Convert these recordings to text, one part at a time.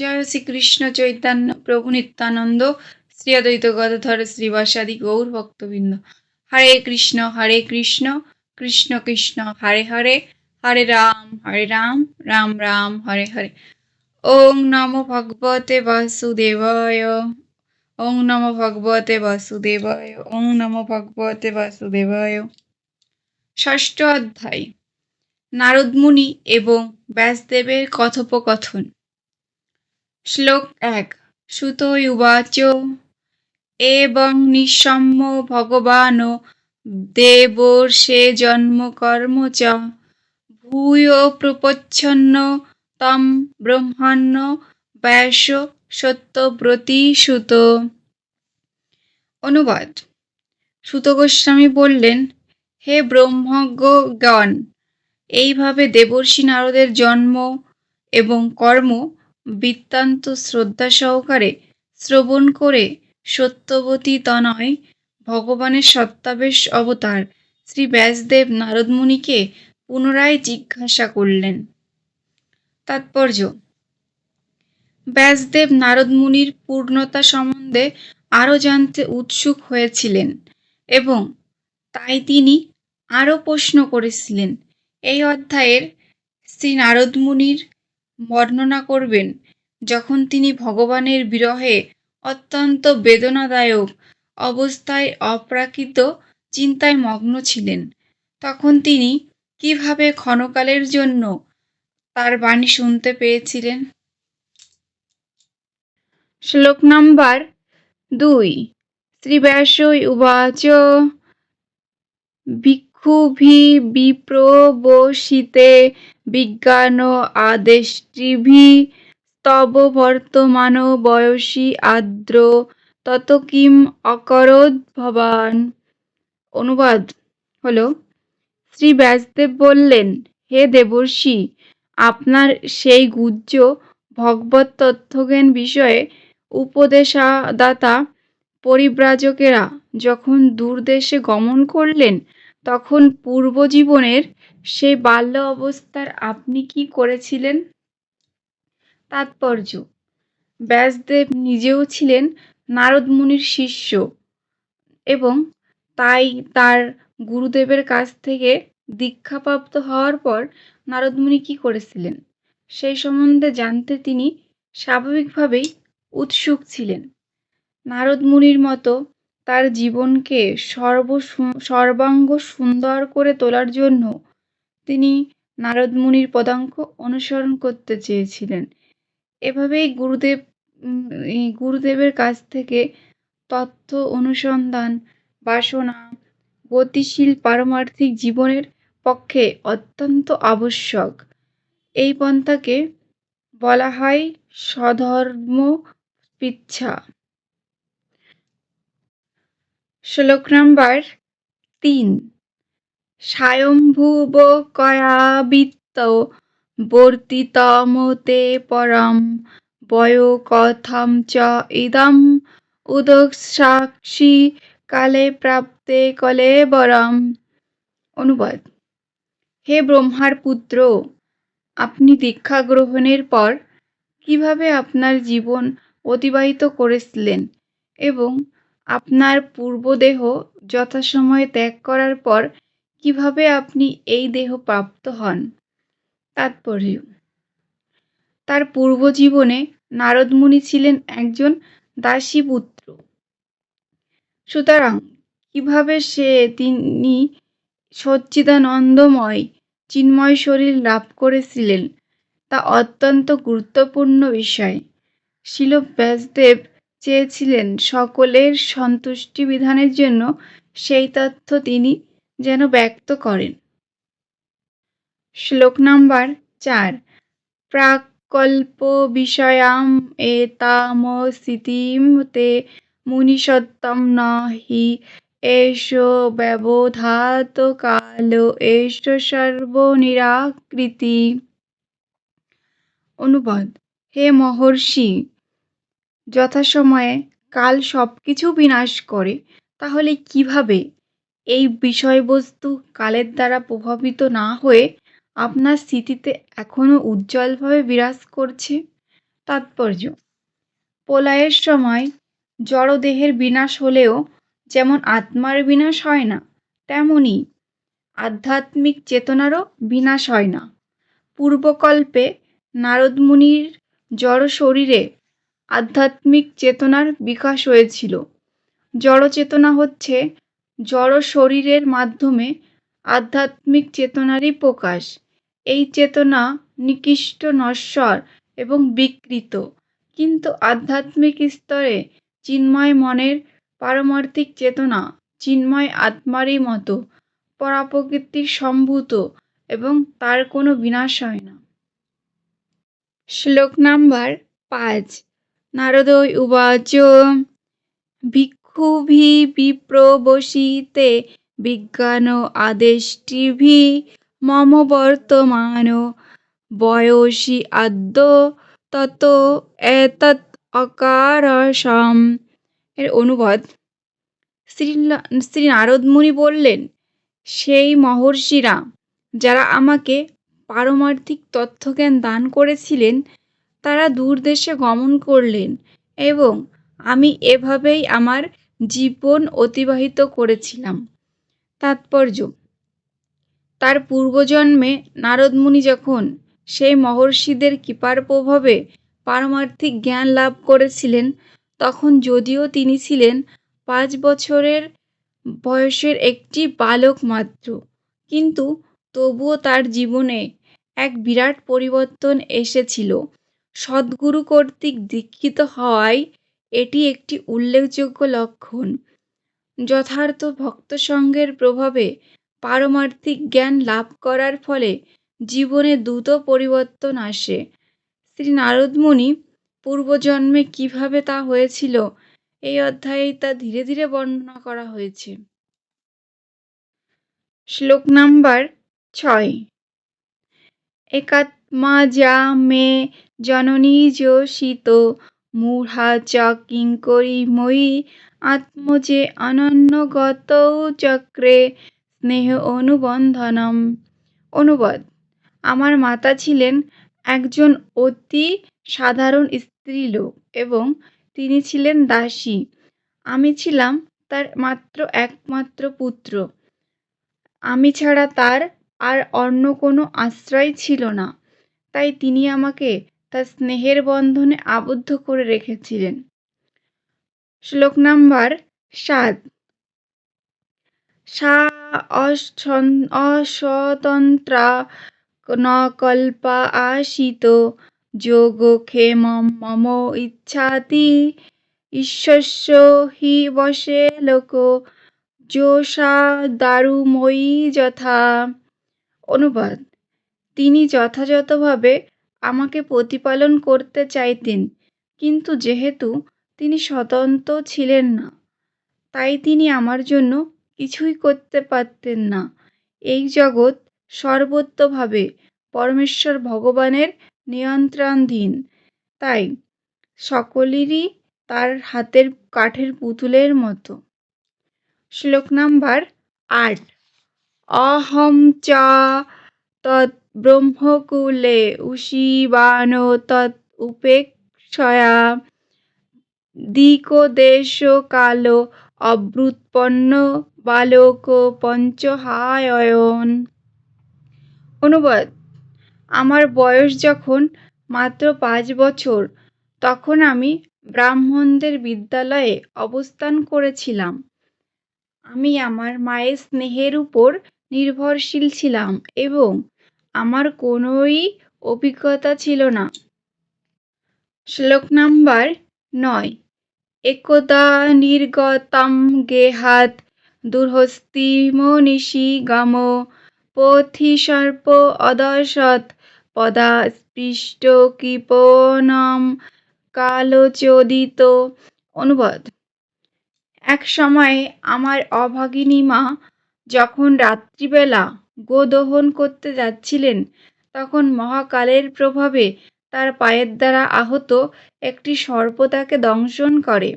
জয় শ্রীকৃষ্ণ চৈতন্য, প্রভু নিত্যানন্দ শ্রী অদ্বৈত গদাধর, শ্রীবাসাদি গৌর ভক্তবৃন্দ। হরে কৃষ্ণ হরে কৃষ্ণ কৃষ্ণ কৃষ্ণ, হরে হরে হরে রাম হরে রাম রাম রাম, হরে হরে। ওং নম ভগবতে বাসুদেবায়, ওং নম ভগবতে বাসুদেবায়, ওং নম ভগবতে বাসুদেবায়। ষষ্ঠ অধ্যায়। নারদমুনি এবং ব্যাসদেবের কথোপকথন। শ্লোক এক। সুত উবাচ এবং নিঃসম্য ভগবান দেবর দেবর্ষে জন্মকর্ম চ। ভূয় প্রপচ্ছন্ন তম ব্রহ্মণ্য ব্যাস সত্যব্রতী সুত। অনুবাদ। সুত গোস্বামী বললেন, হে ব্রহ্মজ্ঞগণ, এইভাবে দেবর্ষী নারদের জন্ম এবং কর্ম বৃত্তান্ত শ্রদ্ধা সহকারে শ্রবণ করে সত্যবতী তনয় ভগবানের সত্তাবেশ অবতার শ্রী ব্যাসদেব নারদমুনিকে পুনরায় জিজ্ঞাসা করলেন। তাৎপর্য, ব্যাসদেব নারদমুনির পূর্ণতা সম্বন্ধে আরও জানতে উৎসুক হয়েছিলেন এবং তাই তিনি আরও প্রশ্ন করেছিলেন। এই অধ্যায়ের শ্রী নারদমুনির বর্ণনা করবেন, যখন তিনি ভগবানের বিরহে অত্যন্ত বেদনাদায়ক অবস্থায় অপ্রাকৃত চিন্তায় মগ্ন ছিলেন, তখন তিনি কীভাবে ক্ষণকালের জন্য তার বাণী শুনতে পেয়েছিলেন? শ্লোক নাম্বার দুই। শ্রীব্যাস উবাচ ভিক্ষুভি বিপ্রবশিতে বিজ্ঞান আদেষ্টিভি স্তব বর্তমান বয়সী আদ্র তত কিম অকরোদ ভবান। অনুবাদ, হলো, শ্রী ব্যাসদেব বললেন, হে দেবর্ষি, আপনার সেই গুজ্জ ভগবত তথ্যজ্ঞান বিষয়ে উপদেশাদাতা পরিব্রাজকেরা যখন দূরদেশে গমন করলেন তখন পূর্বজীবনের সেই বাল্য অবস্থার আপনি কি করেছিলেন? তাৎপর্য। ব্যাসদেব নিজেও ছিলেন নারদ মুনির শিষ্য এবং তাই তার গুরুদেবের কাছ থেকে দীক্ষাপ্রাপ্ত হওয়ার পর নারদমুনি কি করেছিলেন? সেই সম্বন্ধে জানতে তিনি স্বাভাবিকভাবেই উৎসুক ছিলেন। নারদ মুনির মতো তার জীবনকে সর্ব সর্বাঙ্গ সুন্দর করে তোলার জন্য তিনি নারদ মুনির পদাঙ্ক অনুসরণ করতে চেয়েছিলেন। এভাবেই গুরুদেব গুরুদেবের কাছ থেকে তথ্য অনুসন্ধান, বাসনা, গতিশীল পারমার্থিক জীবনের পক্ষে অত্যন্ত আবশ্যক। এই পন্থাকে বলা হয় স্বধর্ম পিচ্ছা শ্লোক নাম্বার তিন। স্বয়ম্ভুব কয়াবিত্ত বর্তিতমতে পরম বয় কথাম চ ইদম উদসাক্ষী কালে প্রাপ্তে কলে বরম। অনুবাদ। হে ব্রহ্মার পুত্র, আপনি দীক্ষা গ্রহণের পর কীভাবে আপনার জীবন অতিবাহিত করেছিলেন এবং আপনার পূর্বদেহ যথাসময়ে ত্যাগ করার পর কীভাবে আপনি এই দেহ প্রাপ্ত হন? তাৎপর্য। তার পূর্বজীবনে নারদমুনি ছিলেন একজন দাসীপুত্র সুতরাং কীভাবে সে তিনি সচ্চিদানন্দময় চিন্ময় শরীর লাভ করেছিলেন তা অত্যন্ত গুরুত্বপূর্ণ বিষয়। শিল ব্যাসদেব চেয়েছিলেন সকলের সন্তুষ্টি বিধানের জন্য, সেই তথ্য তিনি যেন ব্যক্ত করেন। শ্লোক নাম্বার চার। প্রাকল্প বিষয়াম এতামস্থিতিম তে মুনিসত্তম ন হি এষ ব্যবধাত কাল এষ সর্বনিরাকৃতি। অনুবাদ। হে মহর্ষি যথাসময়ে কাল সব কিছু বিনাশ করে, তাহলে কীভাবে এই বিষয়বস্তু কালের দ্বারা প্রভাবিত না হয়ে আপনার স্মৃতিতে এখনও উজ্জ্বলভাবে বিরাজ করছে? তাৎপর্য প্রলয়ের সময় জড়দেহের বিনাশ হলেও যেমন আত্মার বিনাশ হয় না, তেমনি আধ্যাত্মিক চেতনারও বিনাশ হয় না। পূর্বকল্পে নারদ মুনির জড় শরীরে আধ্যাত্মিক চেতনার বিকাশ হয়েছিল। জড় চেতনা হচ্ছে জড় শরীরের মাধ্যমে আধ্যাত্মিক চেতনারই প্রকাশ। এই চেতনা নিকৃষ্ট, নশ্বর এবং বিকৃত। কিন্তু আধ্যাত্মিক স্তরে চিন্ময় মনের পারমার্থিক চেতনা, চিন্ময় আত্মারই মতো পরাপ্রকৃতির সম্ভূত এবং তার কোনো বিনাশ হয় না। শ্লোক নাম্বার পাঁচ। নারদ উবাচ, ভিক্ষুভি বিপ্রবসিতে বিজ্ঞান আদেষ্টিভি মম বর্তমান বয়সী আদ্য তত এতৎ অকারসাম। এর অনুবাদ শ্রী শ্রী নারদ মুনি বললেন, সেই মহর্ষিরা যারা আমাকে পারমার্থিক তথ্যজ্ঞান দান করেছিলেন তারা দূর দেশে গমন করলেন এবং আমি এভাবেই আমার জীবন অতিবাহিত করেছিলাম। তাৎপর্য, তার পূর্বজন্মে নারদমুনি যখন সেই মহর্ষিদের কৃপার প্রভাবে পারমার্থিক জ্ঞান লাভ করেছিলেন, তখন যদিও তিনি ছিলেন পাঁচ বছরের বয়সের একটি বালক মাত্র, কিন্তু তবুও তার জীবনে এক বিরাট পরিবর্তন এসেছিল। সদ্গুরু কর্তৃক দীক্ষিত হওয়ায় এটি একটি উল্লেখযোগ্য লক্ষণ। যথার্থ ভক্ত সঙ্গের প্রভাবে পারমার্থিক জ্ঞান লাভ করার ফলে জীবনে দ্রুত পরিবর্তন আসে। শ্রী নারদমুনি পূর্বজন্মে কীভাবে তা হয়েছিল, এই অধ্যায়ে তা ধীরে ধীরে বর্ণনা করা হয়েছে। শ্লোক নাম্বার ছয়। একাত্মা যা মে জননী যোষিত মূঢ়া চ কিঙ্করী মই আত্মজে অনন্যগত চক্রে স্নেহ অনুবন্ধনম অনুবাদ, আমার মাতা ছিলেন একজন অতি সাধারণ স্ত্রীলোক এবং তিনি ছিলেন দাসী। আমি ছিলাম তার মাত্র একমাত্র পুত্র। আমি ছাড়া তার আর অন্য কোনো আশ্রয় ছিল না। তাই তিনি আমাকে তার স্নেহের বন্ধনে আবদ্ধ করে রেখেছিলেন। শ্লোক নাম্বার সাত। সা অস্বতন্ত্রা ন কল্পা আসিত। যোগক্ষেমম মম ইচ্ছাতি। ঈশ্বস্য হি বসে লোক। যোষা দারুময়ী যথা। অনুবাদ। তিনি যথাযথভাবে আমাকে প্রতিপালন করতে চাইতেন, কিন্তু যেহেতু তিনি স্বতন্ত্র ছিলেন না, তাই তিনি আমার জন্য কিছুই করতে পারতেন না। এই জগৎ সর্বত্রভাবে পরমেশ্বর ভগবানের নিয়ন্ত্রণাধীন, তাই সকলেরই তার হাতের কাঠের পুতুলের মতো। শ্লোক নাম্বার আট। অহম চ তৎ ব্রহ্মকুলে উশীবান তৎ উপেক্ষয়া দেশ কাল অভ্যুৎপন্ন বালক পঞ্চহায়ন অনুবাদ, আমার বয়স যখন মাত্র পাঁচ বছর, তখন আমি ব্রাহ্মণদের বিদ্যালয়ে অবস্থান করেছিলাম। আমি আমার মায়ের স্নেহের উপর নির্ভরশীল ছিলাম এবং আমার কোনোই অভিজ্ঞতা ছিল না। শ্লোক নাম্বার নয়। একদা নির্গতম গেহাত দুর্হস্তি মনীষী গম পথি সর্প অদশত পদা স্পৃষ্ট কৃপণম কালোচোদিত অনুবাদ। এক সময় আমার অভাগিনী মা যখন রাত্রিবেলা গোদহন করতে যাচ্ছিলেন, তখন মহাকালের প্রভাবে তার পায়ের দ্বারা আহত একটি সর্প তাকে দংশন করে।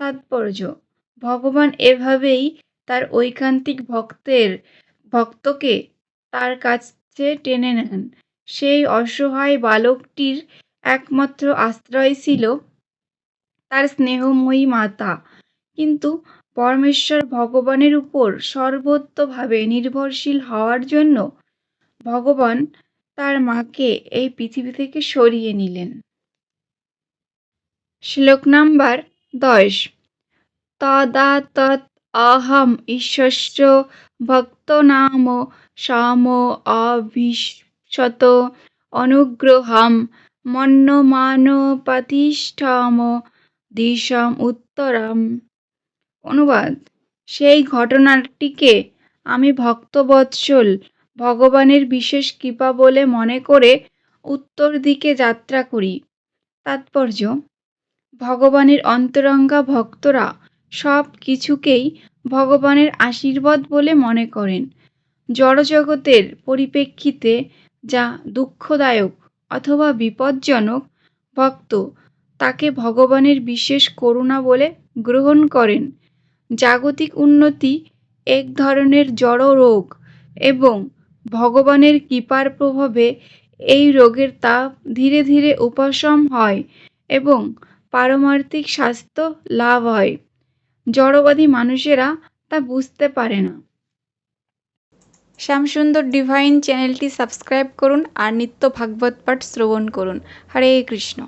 তাৎপর্য, ভগবান এভাবেই তার ঐকান্তিক ভক্তের, ভক্তকে তার কাছে টেনে নেন। সেই অসহায় বালকটির একমাত্র আশ্রয় ছিল তার স্নেহময়ী মাতা। কিন্তু পরমেশ্বর ভগবানের উপর সর্বতোভাবে নির্ভরশীল হওয়ার জন্য ভগবান তার মাকে এই পৃথিবী থেকে সরিয়ে নিলেন। শ্লোক নাম্বার দশ। তদা তৎ অহম ঈশ্বস্য ভক্ত নাম সাম অভিশত অনুগ্রহম মন্যমানপাতিষ্ঠাম দিশাম উত্তরম। অনুবাদ। সেই ঘটনাটিকে আমি ভক্তবৎসল, ভগবানের বিশেষ কৃপা বলে মনে করে উত্তর দিকে যাত্রা করি। তাৎপর্য, ভগবানের অন্তরঙ্গা ভক্তরা সব কিছুকেই ভগবানের আশীর্বাদ বলে মনে করেন। জড়জগতের পরিপ্রেক্ষিতে যা দুঃখদায়ক অথবা বিপজ্জনক ভক্ত তাকে ভগবানের বিশেষ করুণা বলে গ্রহণ করেন। জাগতিক উন্নতি এক ধরনের জড় রোগ এবং ভগবানের কৃপার প্রভাবে এই রোগের তাপ ধীরে ধীরে উপশম হয় এবং পারমার্থিক স্বাস্থ্য লাভ হয়। জড়বাদী মানুষেরা তা বুঝতে পারে না। শ্যামসুন্দর ডিভাইন চ্যানেলটি সাবস্ক্রাইব করুন আর নিত্য ভাগবত পাঠ শ্রবণ করুন। হরে কৃষ্ণ।